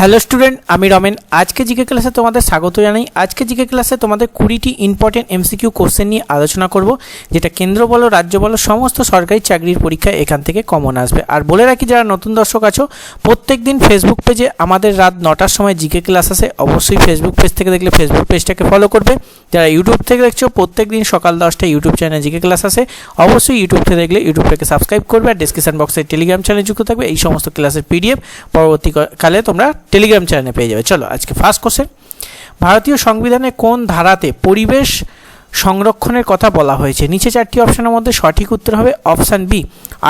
Hello student, আমি রমেন। আজকে GK ক্লাসে তোমাদের স্বাগত জানাই। আজকে জিকে ক্লাসে তোমাদের কুড়িটি ইম্পর্টেন্ট এমসিকিউ কোশ্চেন নিয়ে আলোচনা করব, যেটা কেন্দ্র বলো, রাজ্য বলো, সমস্ত সরকারি চাকরির পরীক্ষায় এখান থেকে কমন আসবে। আর বলে রাখি, যারা নতুন দর্শক আছো প্রত্যেক দিন ফেসবুক পেজে আমাদের রাত নটার সময় জিকে ক্লাস আসে। অবশ্যই ফেসবুক পেজ থেকে দেখলে ফেসবুক পেজটাকে ফলো করবে। যারা ইউটিউব থেকে দেখছ প্রত্যেক দিন সকাল দশটায় ইউটিউব চ্যানেলে জিকে ক্লাস আসে। অবশ্যই ইউটিউব থেকে দেখলে ইউটিউবটাকে সাবস্ক্রাইব করবে। আর ডিসক্রিপশন বক্সে টেলিগ্রাম চ্যানেল যুক্ত থাকবে। এই সমস্ত ক্লাসের পিডিএফ পরবর্তীকালে তোমরা টেলিগ্রাম চ্যানেলে পেয়ে যাবে। চলো আজকে ফার্স্ট কোশ্চেন ভারতীয় সংবিধানে কোন ধারাতে পরিবেশ সংরক্ষণের কথা বলা হয়েছে। নিচে চারটি অপশনের মধ্যে সঠিক উত্তর হবে অপশান বি।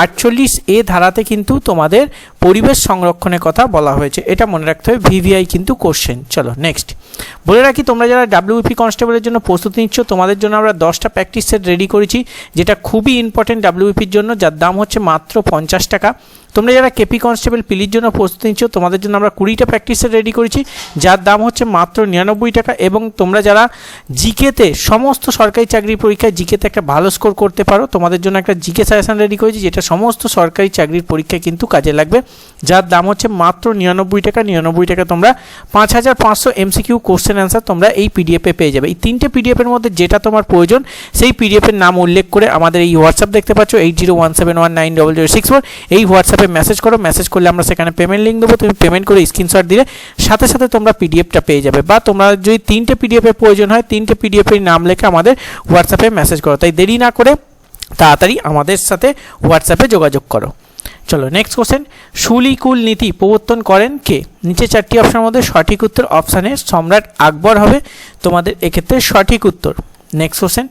আটচল্লিশ এ ধারাতে কিন্তু তোমাদের পরিবেশ সংরক্ষণের কথা বলা হয়েছে। এটা মনে রাখতে হবে, ভিভিআই কিন্তু কোশ্চেন চলো নেক্সট বলে রাখি, তোমরা যারা ডাব্লিউপি কনস্টেবলের জন্য প্রস্তুতি নিচ্ছ, তোমাদের জন্য আমরা দশটা প্র্যাকটিস সেট রেডি করেছি, যেটা খুবই ইম্পর্টেন্ট ডাব্লিউপির জন্য, যার দাম হচ্ছে মাত্র পঞ্চাশ টাকা। তোমরা যারা কেপি কনস্টেবল পিলির জন্য প্রস্তুতি নিচ্ছ, তোমাদের জন্য আমরা কুড়িটা প্র্যাকটিস সেট রেডি করেছি, যার দাম হচ্ছে মাত্র নিরানব্বই টাকা। এবং তোমরা যারা জিকেতে সমস্ত সরকারি চাকরির পরীক্ষায় জিকেতে একটা ভালো স্কোর করতে পারো। তোমাদের জন্য একটা জিকে সাজেশন রেডি করেছি, যেটা সমস্ত সরকারি চাকরির পরীক্ষায় কিন্তু কাজে লাগবে। যার দাম হচ্ছে মাত্র নিরানব্বই টাকা। নিরানব্বই টাকা তোমরা পাঁচ হাজার পাঁচশো এমসিকিউ কোশ্চেন অ্যান্সার তোমরা এই পিডিএফে পেয়ে যাবে। এই তিনটে পিডিএফের মধ্যে যেটা তোমার প্রয়োজন, সেই পিডিএফের নাম উল্লেখ করে আমাদের এই হোয়াটসঅ্যাপ দেখতে পাচ্ছ eight zero one seven one nine double zero six four এই হোয়াটসঅ্যাপে মেসেজ করো মেসেজ করলে আমরা সেখানে পেমেন্ট লিঙ্ক দেবো। তুমি পেমেন্ট করে স্ক্রিনশট দিলে, সাথে সাথে তোমরা পিডিএফটা পেয়ে যাবে। বা তোমরা যদি তিনটে পিডিএফের প্রয়োজন হয়, তিনটে পিডিএফের নাম লেখে আমাদের হোয়াটসঅ্যাপে মেসেজ করো। তাই দেরি না করে তাড়াতাড়ি আমাদের সাথে হোয়াটসঅ্যাপে যোগাযোগ করো। চলো নেক্সট কোশ্চেন সুলিকুল নীতি প্রবর্তন করেন কে? নিচে চারটি অপশনের মধ্যে সঠিক উত্তর অপশানে সম্রাট আকবর হবে। তোমাদের এক্ষেত্রে সঠিক উত্তর। নেক্সট কোশ্চেন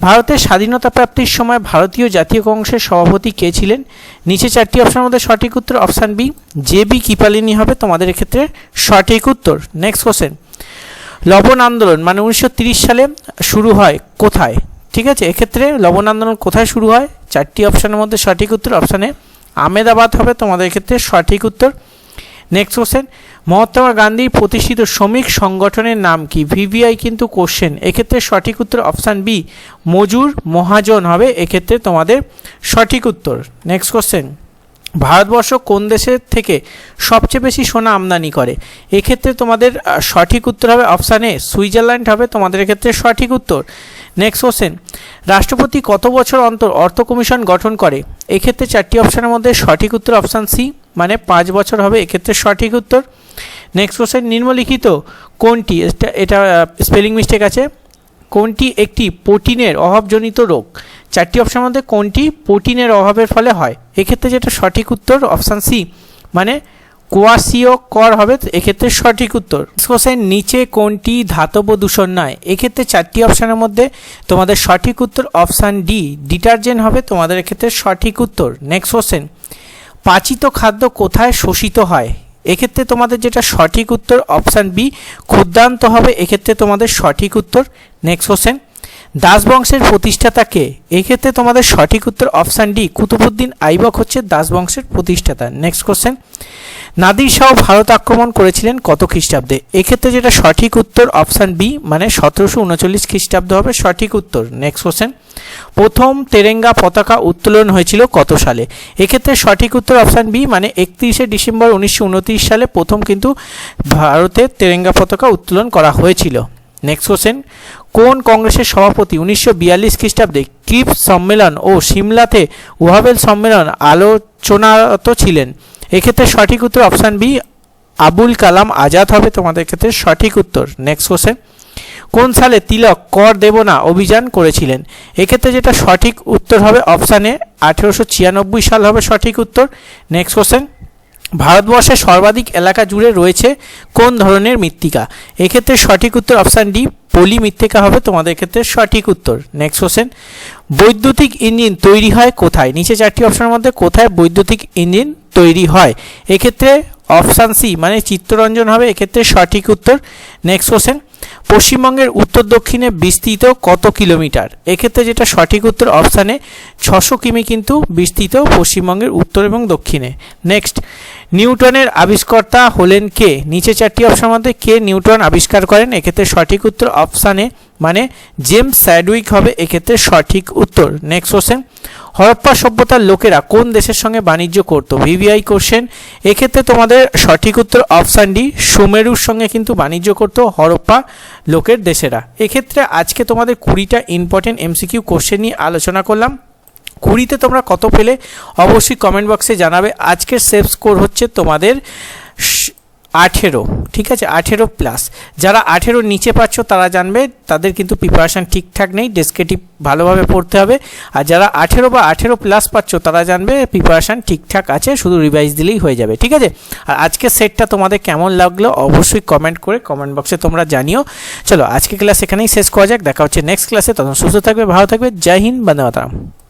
ভারতের স্বাধীনতা প্রাপ্তির সময় ভারতীয় জাতীয় কংগ্রেসের সভাপতি কে ছিলেন? নিচে চারটি অপশনের মধ্যে সঠিক উত্তর option B J B Kripalani হবে। তোমাদের এক্ষেত্রে সঠিক উত্তর। নেক্সট কোশ্চেন লবণ আন্দোলন মানে উনিশশো সালে শুরু হয় কোথায়? ঠিক আছে, এক্ষেত্রে লবণ আন্দোলন কোথায় শুরু হয়? চারটি অপশানের মধ্যে সঠিক উত্তর অপশানে আমেদাবাদ হবে তোমাদের ক্ষেত্রে সঠিক উত্তর। নেক্সট কোশ্চেন মহাত্মা গান্ধীর প্রতিষ্ঠিত শ্রমিক সংগঠনের নাম কি? ভিভিআই কিন্তু কোশ্চেন এক্ষেত্রে সঠিক উত্তর অপশান বি মজুর মহাজন হবে। এক্ষেত্রে তোমাদের সঠিক উত্তর। নেক্সট কোশ্চেন ভারতবর্ষ কোন দেশের থেকে সবচেয়ে বেশি সোনা আমদানি করে? এক্ষেত্রে তোমাদের সঠিক উত্তর হবে অপশান এ সুইজারল্যান্ড হবে। তোমাদের ক্ষেত্রে সঠিক উত্তর। Next question. রাষ্ট্রপতি কত বছর অন্তর অর্থ কমিশন গঠন করে? এক্ষেত্রে চারটি অপশানের মধ্যে সঠিক উত্তর অপশান সি মানে পাঁচ বছর হবে, এক্ষেত্রে সঠিক উত্তর। নেক্সট কোশ্চেন, নিম্নলিখিত কোনটি, এটা স্পেলিং মিস্টেক আছে, কোনটি একটি প্রোটিনের অভাবজনিত রোগ? চারটি অপশনের মধ্যে কোনটি প্রোটিনের অভাবের ফলে হয়? এক্ষেত্রে যেটা সঠিক উত্তর অপশান সি মানে কোয়াশিও কর হবে এক্ষেত্রে সঠিক উত্তর। কোশ্চেন নিচে কোনটি ধাতব দূষণ নয়? এক্ষেত্রে চারটি অপশানের মধ্যে তোমাদের সঠিক উত্তর অপশান ডি ডিটারজেন্ট হবে, তোমাদের এক্ষেত্রে সঠিক উত্তর। নেক্সট কোশ্চেন পাচিত খাদ্য কোথায় শোষিত হয়? এক্ষেত্রে তোমাদের যেটা সঠিক উত্তর অপশান বি ক্ষুদ্রান্ত হবে, এক্ষেত্রে তোমাদের সঠিক উত্তর। নেক্সট কোশ্চেন দাস বংশের প্রতিষ্ঠাতা কে এক্ষেত্রে তোমাদের সঠিক উত্তর অপশান ডি, কুতুবুদ্দিন আইবক হচ্ছে দাস বংশের প্রতিষ্ঠাতা। নেক্সট কোশ্চেন নাদির শাহ ভারত আক্রমণ করেছিলেন কত খ্রিস্টাব্দে? এক্ষেত্রে যেটা সঠিক উত্তর অপশান বি মানে সতেরোশো উনচল্লিশ খ্রিস্টাব্দ হবে সঠিক উত্তর। নেক্সট কোশ্চেন প্রথম তেরেঙ্গা পতাকা উত্তোলন হয়েছিল কত সালে? এক্ষেত্রে সঠিক উত্তর অপশান বি মানে একত্রিশে ডিসেম্বর উনিশশো উনত্রিশ সালে প্রথম কিন্তু ভারতের তেরেঙ্গা পতাকা উত্তোলন করা হয়েছিল। নেক্সট কোশ্চেন কোন কংগ্রেসের সভাপতি উনিশশো বিয়াল্লিশ খ্রিস্টাব্দে ক্রিপ সম্মেলন ও সিমলাতে ওয়াবেল সম্মেলন আলোচনারত ছিলেন? এক্ষেত্রে সঠিক উত্তর অপশান বি, আবুল কালাম আজাদ হবে। তোমাদের ক্ষেত্রে সঠিক উত্তর। নেক্সট কোশ্চেন কোন সালে তিলক কর দেব না অভিযান করেছিলেন? এক্ষেত্রে যেটা সঠিক উত্তর হবে অপশানে আঠেরোশো ছিয়ানব্বই সাল হবে সঠিক উত্তর। নেক্সট কোশ্চেন ভারতবর্ষের সর্বাধিক এলাকা জুড়ে রয়েছে কোন ধরনের মৃত্তিকা? এক্ষেত্রে সঠিক উত্তর অপশান ডি পলি মৃত্তিকা হবে। তোমাদের ক্ষেত্রে সঠিক উত্তর। নেক্সট কোশ্চেন বৈদ্যুতিক ইঞ্জিন তৈরি হয় কোথায়? নিচে চারটি অপশনের মধ্যে কোথায় বৈদ্যুতিক ইঞ্জিন তৈরি হয়? এক্ষেত্রে অপশান সি মানে চিত্তরঞ্জন হবে। এক্ষেত্রে সঠিক উত্তর। নেক্সট কোশ্চেন পশ্চিমবঙ্গের উত্তর দক্ষিণে বিস্তৃত কত কিলোমিটার? এক্ষেত্রে যেটা সঠিক উত্তর অপশানে ছশো কিমি কিন্তু বিস্তৃত পশ্চিমবঙ্গের উত্তর এবং দক্ষিণে। নেক্সট নিউটনের আবিষ্কর্তা হলেন কে? নিচে চারটি অপশন মধ্যে কে নিউটন আবিষ্কার করেন? এক্ষেত্রে সঠিক উত্তর অপশানে মানে জেমস স্যাডউইক হবে, এক্ষেত্রে সঠিক উত্তর। নেক্সট কোশ্চেন হরপ্পা সভ্যতার লোকেরা কোন দেশের সঙ্গে বাণিজ্য করত? ভিভিআই কোশ্চেন এক্ষেত্রে তোমাদের সঠিক উত্তর অপশান ডি সুমেরুর সঙ্গে কিন্তু বাণিজ্য করত হরপ্পা লোকের দেশেরা। এক্ষেত্রে আজকে তোমাদের কুড়িটা ইম্পর্টেন্ট এমসিকিউ কোশ্চেন নিয়ে আলোচনা করলাম। কুড়িতে তোমরা কত পেলে? অবশ্যই কমেন্ট বক্সে জানাবে। আজকের সেভ স্কোর হচ্ছে তোমাদের আঠেরো, ঠিক আছে? আঠেরো প্লাস যারা আঠেরো নিচে পাচ্ছ, তারা জানবে, তাদের কিন্তু প্রিপারেশান ঠিকঠাক নেই ডেসক্রিপটিভ ভালোভাবে পড়তে হবে। আর যারা আঠেরো বা আঠেরো প্লাস পাচ্ছ, তারা জানবে প্রিপারেশান ঠিকঠাক আছে, শুধু রিভাইজ দিলেই হয়ে যাবে, ঠিক আছে? আর আজকের সেটটা তোমাদের কেমন লাগল, অবশ্যই কমেন্ট করে কমেন্ট বক্সে তোমরা জানিও। চলো আজকে ক্লাস এখানেই শেষ করা যাক, দেখা হচ্ছে নেক্সট ক্লাসে তখন সুস্থ থাকবে, ভালো থাকবে, জয় হিন্দ, বন্দে মাতরম।